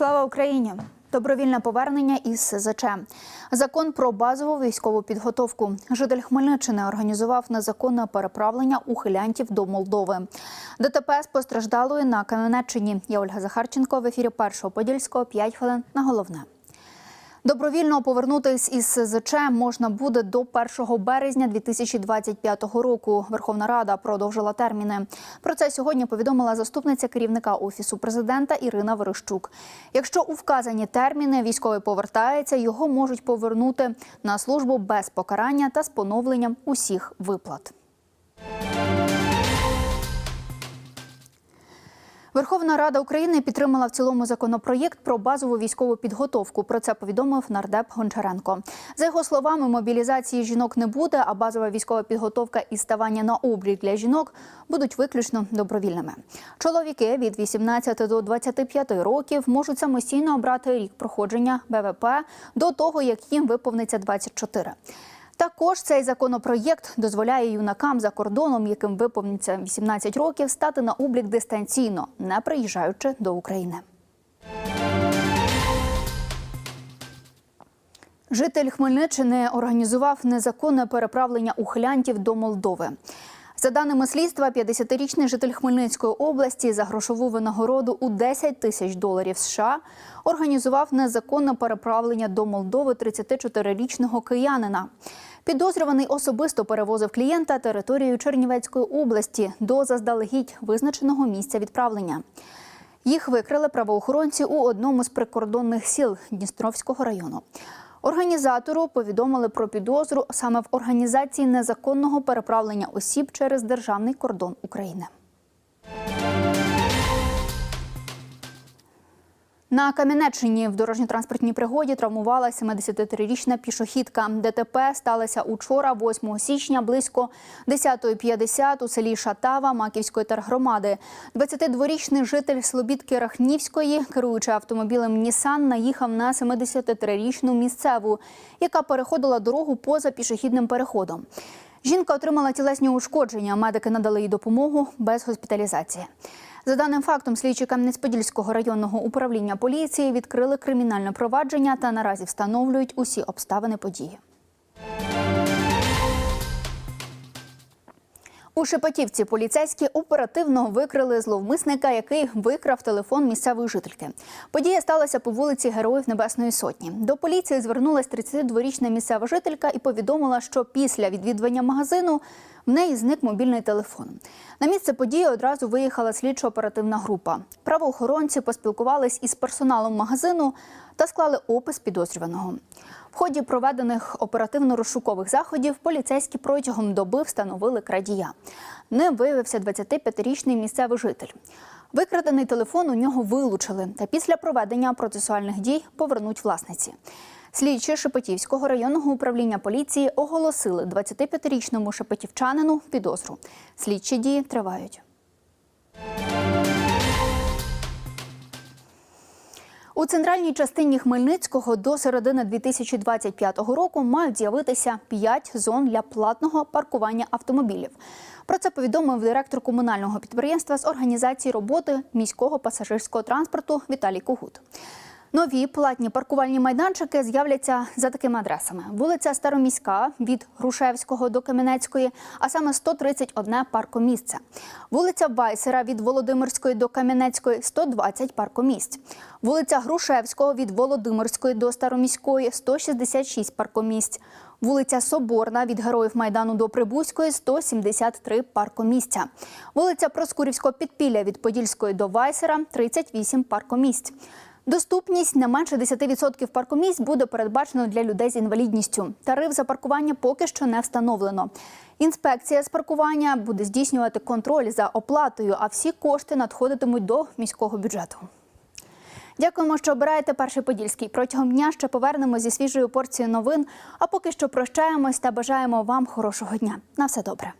Слава Україні! Добровільне повернення із СЗЧ. Закон про базову військову підготовку. Житель Хмельниччини організував незаконне переправлення ухилянтів до Молдови. ДТП з постраждалою на Кам'янеччині. Я Ольга Захарченко в ефірі першого подільського 5 хвилин на головне. Добровільно повернутись із СЗЧ можна буде до 1 березня 2025 року. Верховна Рада продовжила терміни. Про це сьогодні повідомила заступниця керівника офісу президента Ірина Верещук. Якщо у вказані терміни військовий повертається, його можуть повернути на службу без покарання та з поновленням усіх виплат. Верховна Рада України підтримала в цілому законопроєкт про базову військову підготовку. Про це повідомив нардеп Гончаренко. За його словами, мобілізації жінок не буде, а базова військова підготовка і ставання на облік для жінок будуть виключно добровільними. Чоловіки від 18 до 25 років можуть самостійно обрати рік проходження БВП до того, як їм виповниться 24. Також цей законопроєкт дозволяє юнакам за кордоном, яким виповниться 18 років, стати на облік дистанційно, не приїжджаючи до України. Житель Хмельниччини організував незаконне переправлення ухилянтів до Молдови. За даними слідства, 50-річний житель Хмельницької області за грошову винагороду у 10 тисяч доларів США організував незаконне переправлення до Молдови 34-річного киянина. Підозрюваний особисто перевозив клієнта територією Чернівецької області до заздалегідь визначеного місця відправлення. Їх викрили правоохоронці у одному з прикордонних сіл Дністровського району. Організатору повідомили про підозру саме в організації незаконного переправлення осіб через державний кордон України. На Кам'янеччині в дорожньо-транспортній пригоді травмувала 73-річна пішохідка. ДТП сталося учора, 8 січня, близько 10.50 у селі Шатава Маківської тергромади. 22-річний житель Слобідки Рахнівської, керуючи автомобілем Нісан, наїхав на 73-річну місцеву, яка переходила дорогу поза пішохідним переходом. Жінка отримала тілесні ушкодження. Медики надали їй допомогу без госпіталізації. За даним фактом, слідчі Кам'янець-Подільського районного управління поліції відкрили кримінальне провадження та наразі встановлюють усі обставини події. У Шепетівці поліцейські оперативно викрили зловмисника, який викрав телефон місцевої жительки. Подія сталася по вулиці Героїв Небесної Сотні. До поліції звернулась 32-річна місцева жителька і повідомила, що після відвідування магазину в неї зник мобільний телефон. На місце події одразу виїхала слідчо-оперативна група. Правоохоронці поспілкувались із персоналом магазину та склали опис підозрюваного. В ході проведених оперативно-розшукових заходів поліцейські протягом доби встановили крадія. Не виявився 25-річний місцевий житель. Викрадений телефон у нього вилучили, та після проведення процесуальних дій повернуть власниці. Слідчі Шепетівського районного управління поліції оголосили 25-річному шепетівчанину підозру. Слідчі дії тривають. У центральній частині Хмельницького до середини 2025 року мають з'явитися 5 зон для платного паркування автомобілів. Про це повідомив директор комунального підприємства з організації роботи міського пасажирського транспорту Віталій Когут. Нові платні паркувальні майданчики з'являться за такими адресами: вулиця Староміська від Грушевського до Кам'янецької, а саме 131 паркомісце. Вулиця Байсера від Володимирської до Кам'янецької 120 паркомісць. Вулиця Грушевського від Володимирської до Староміської 166 паркомісць. Вулиця Соборна від Героїв Майдану до Прибузької 173 паркомісця. Вулиця Проскурівського підпілля від Подільської до Вайсера 38 паркомісць. Доступність не менше 10% паркомісць буде передбачено для людей з інвалідністю. Тариф за паркування поки що не встановлено. Інспекція з паркування буде здійснювати контроль за оплатою, а всі кошти надходитимуть до міського бюджету. Дякуємо, що обираєте перший подільський. Протягом дня ще повернемось зі свіжою порцією новин. А поки що прощаємось та бажаємо вам хорошого дня. На все добре.